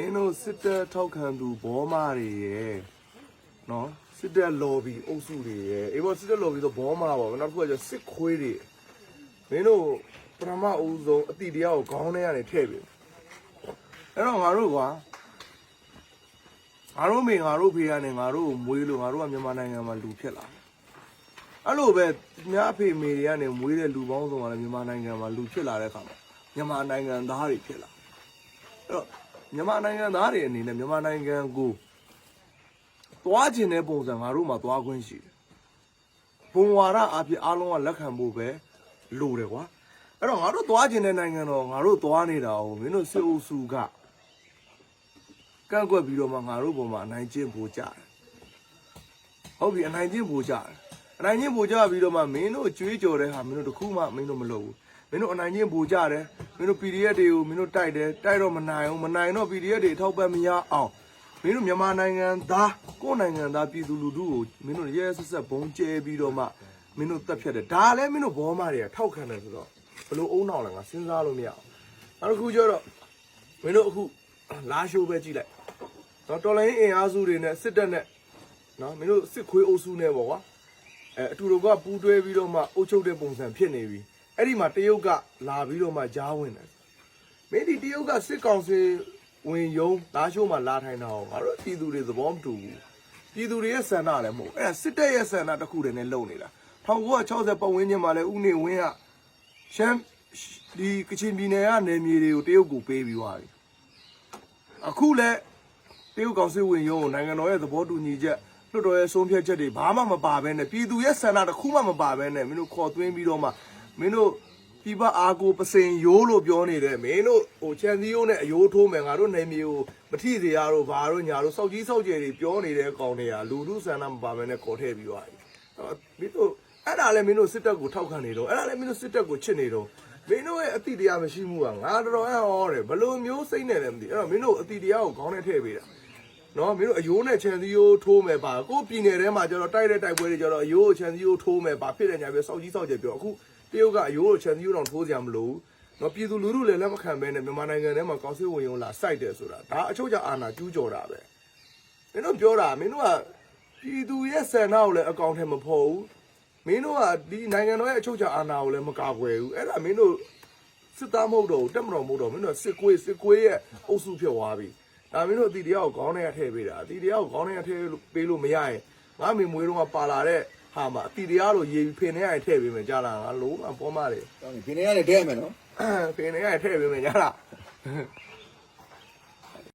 င်းတို့စစ်တပ်ထောက်ခံသူဘောမာတွေရဲ့နော်စစ်တပ် lobby အုပ်စုတွေရဲ့အေးဘောစစ်တပ် lobby ဆိုဘောမာပေါ့နောက်တစ်ခုကကျစစ်ခွေးတွေမင်းတို့ပထမအဦးဆုံးအတိတရားကိုခေါင်းထဲကနေထည့်ပြီအဲ့တော့ငါတို့ကွာငါတို့မိငါတို့ဖေကနေငါတို့ကိုမွေးလို့ငါတို့ကမြန်မာနိုင်ငံမှာလူဖြစ်လာအဲ့လိုပဲမြအဖေမေတွေကနေမွေးတဲ့လူပေါင်းစုံကလည်းမြန်မာနိုင်ငံမှာလူဖြစ်လာတဲ့အခါမှာမြန်မာနိုင်ငံသားတွေဖြစ်လာအဲ့တော့ မြန်မာနိုင်ငံသားတွေအနေနဲ့မြန်မာနိုင်ငံကိုသွားခြင်းတဲ့ပုံစံငါတို့မှာသွားခွင့်ရှိတယ်။ဘုံဝါဒအဖြစ်အားလုံးကလက်ခံဖို့ပဲလိုတယ်ကွာ။အဲ့တော့ငါတို့သွားခြင်းတဲ့နိုင်ငံတော့ငါတို့သွားနေတာ哦မင်းတို့စစ်အုပ်စုကကန့်ကွက်ပြီးတော့မှငါတို့ပုံမှာအနိုင်ကျင့်ဖို့ကြတယ်။ဟုတ်ပြီအနိုင်ကျင့်ဖို့ကြတယ်။အနိုင်ကျင့်ဖို့ကြပြီးတော့မှမင်းတို့ကြွေးကြော်တဲ့ဟာမင်းတို့တခုမှမင်းတို့မလုပ်ဘူး။မ င်းတို့အနိုင်ကျင့်ဖို့ကြတယ်။မင်းတို့ PDF တွေကိုမင်းတို့တိုက်တယ်တိုက်တော့မနိုင်ဘူးမနိုင်တော့ PDF တွေထောက်ပံ့မရအောင်မင်းတို့မြန်မာနိုင်ငံသားကိုယ့်နိုင်ငံသားပြည်သူလူထုကိုမင်းတို့ရဲရဲဆက်ဆက်ဘုံကျဲပြီးတော့မှမင်းတို့တက်ဖြတ်တယ်ဒါလည်းမင်းတို့ဘောမတွေကထောက်ခံတယ်ဆိုတော့ဘလို့အုံနောက်လဲငါစဉ်းစားလို့မရအောင်နောက်တစ်ခုကျတော့မင်းတို့အခုလာရှိုးပဲကြည့်လိုက်နော်တော်လိုင်းအင်အားစုတွေနဲ့စစ်တပ်နဲ့နော်မင်းတို့စစ်ခွေးအုပ်စုနဲ့ပေါ့ကွာအဲအတူတူကပူးတွဲပြီးတော့မှအုပ်ချုပ်တဲ့ပုံစံဖြစ်နေပြီ အဲ့ဒီမှာတရုတ်ကလာပြီးတော့မှကြားဝင်တယ်မင်းဒီတရုတ်ကစစ်ကောင်စီဝင်ယုံလာရှိုးမှာလာထိုင်တာအောင်ငါတို့ပြည်သူတွေသဘောမတူဘူးပြည်သူတွေရဲ့ဆန္ဒလည်းမဟုတ်အဲ့ဒါစစ်တပ်ရဲ့ဆန္ဒတစ်ခုတည်းနဲ့လုံနေတာ1960ပတ်ဝန်းကျင်မှာလည်းဥနေဝင်းကရှမ်းဒီကချင်ပြည်နယ်ကနေမြေတွေကိုတရုတ်ကိုပေးပြီးသွားပြီအခုလည်းတရုတ်ကောင်စစ်ဝင်ယုံကိုနိုင်ငံတော်ရဲ့သဘောတူညီချက်လွှတ်တော်ရဲ့ဆုံးဖြတ်ချက်တွေဘာမှမပါဘဲနဲ့ပြည်သူရဲ့ဆန္ဒတစ်ခုမှမပါဘဲနဲ့မင်းတို့ခေါ်သွင်းပြီးတော့မှ မင်းတို့ပြပအာကိုပစင်ရိုးလို့ပြောနေတယ်မင်းတို့ဟိုချန်စီယိုးနဲ့အယိုးထိုးမယ်ငါတို့နေမျိုးကိုမထိစေရတော့ဘာတို့ညာတို့စောက်ကြီးစောက်ကျယ်တွေပြောနေတဲ့အကောင်တွေကလူလူဆန္ဒမပါဘဲနဲ့ခေါ်ထည့်ပြီးသွားပြီအဲ့မင်းတို့အဲ့ဒါလည်းမင်းတို့စစ်တပ်ကိုထောက်ခံနေတော့အဲ့ဒါလည်းမင်းတို့စစ်တပ်ကိုချစ်နေတော့မင်းတို့ရဲ့အတိတရားမရှိမှုကငါတော်တော်အံ့ဩတယ်ဘလို့မျိုးစိတ်နဲ့လည်းမသိအဲ့တော့မင်းတို့အတိတရားကိုခေါင်းနဲ့ထည့်ပေးတာ နော်မင်းတို့အယိုးနဲ့ချန်စီယိုးထိုးမယ်ပါကိုပြည်နယ်ထဲမှာကျတော့တိုက်တဲ့တိုက်ပွဲတွေကျတော့အယိုးကိုချန်စီယိုးထိုးမယ်ပါဖြစ်တဲ့ညာပြစောက်ကြီးစောက်ကျယ်ပြောအခုတရုတ်ကအယိုးကိုချန်စီယိုးတော့ထိုးကြမလို့နော်ပြည်သူလူထုလည်းလက်မခံဘဲနဲ့မြန်မာနိုင်ငံထဲမှာကောင်းစစ်ဝင်ရုံလာစိုက်တယ်ဆိုတာဒါအချို့ကြအာဏာကျူးကျော်တာပဲမင်းတို့ပြောတာမင်းတို့ကပြည်သူရဲ့ဆန္ဒကိုလည်းအကောင့်ထဲမဖော်ဘူးမင်းတို့ကဒီနိုင်ငံတော်ရဲ့အချို့ကြအာဏာကိုလည်းမကာကွယ်ဘူးအဲ့ဒါမင်းတို့စစ်သားမဟုတ်တော့ဘူးတက်မတော်မဟုတ်တော့ဘူးမင်းတို့ကစစ်ကွေးစစ်ကွေးရဲ့အုပ်စုဖြစ်သွားပြီ ဒါမင်းတို့အတီတရားကိုခေါင်းထဲကထည့်ပေးတာအတီတရားကိုခေါင်းထဲကထည့်လို့ပေးလို့မရရင်ငါမေမွေးတော့ကပါလာတဲ့ဟာမှာအတီတရားလို့ရေဖင်ထဲကထည့်ပေးမယ်ကြားလားငါလုံးဝပေါ်မတယ်တောင်းပြီဘယ်နေရလဲတဲ့မယ်နော်ဖင်ထဲကထည့်ပေးမယ်ကြားလား